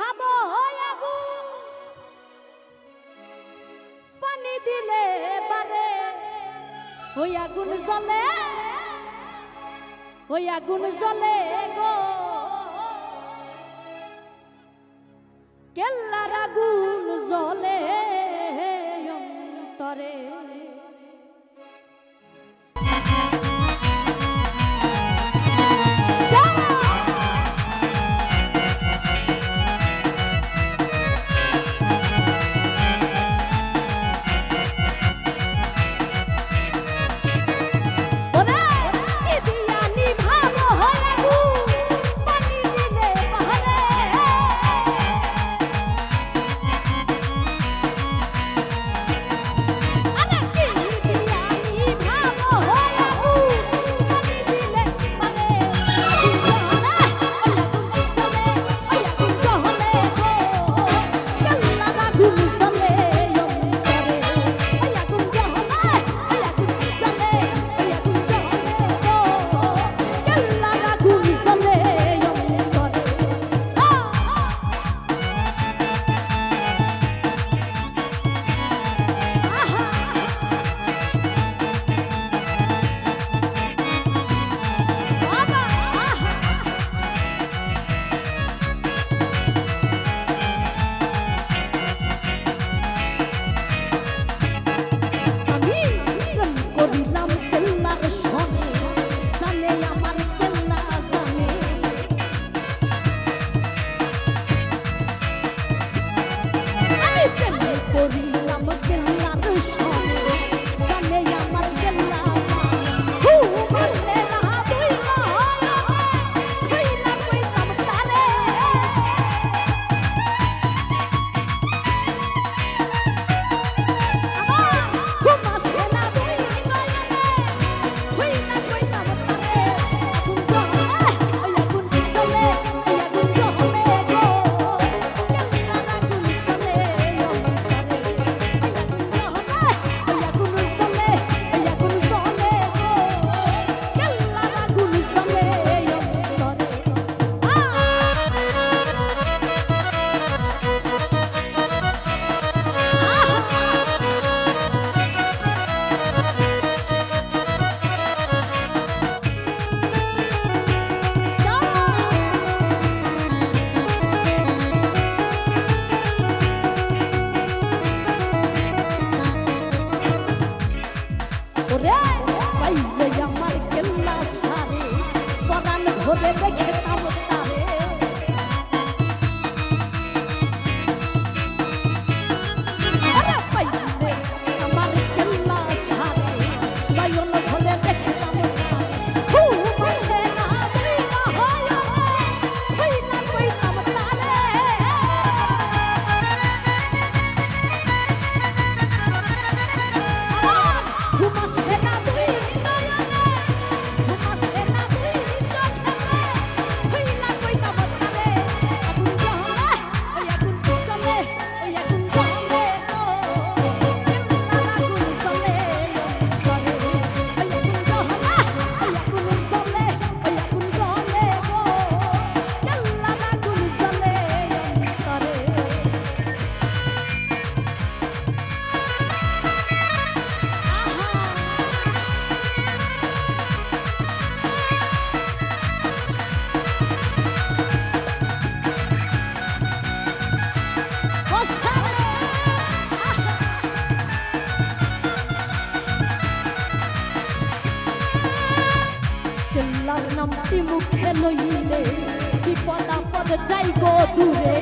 নিভাবো আগু পানি দিলে পারে ওই আগুন জ্বলে। ওই গো। কেল্লার আগুন জ্বলে। আমার কেল্লা সারে পরান ধরে রেখে তাবত să-ți ai codurile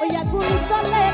ওই আগুন গো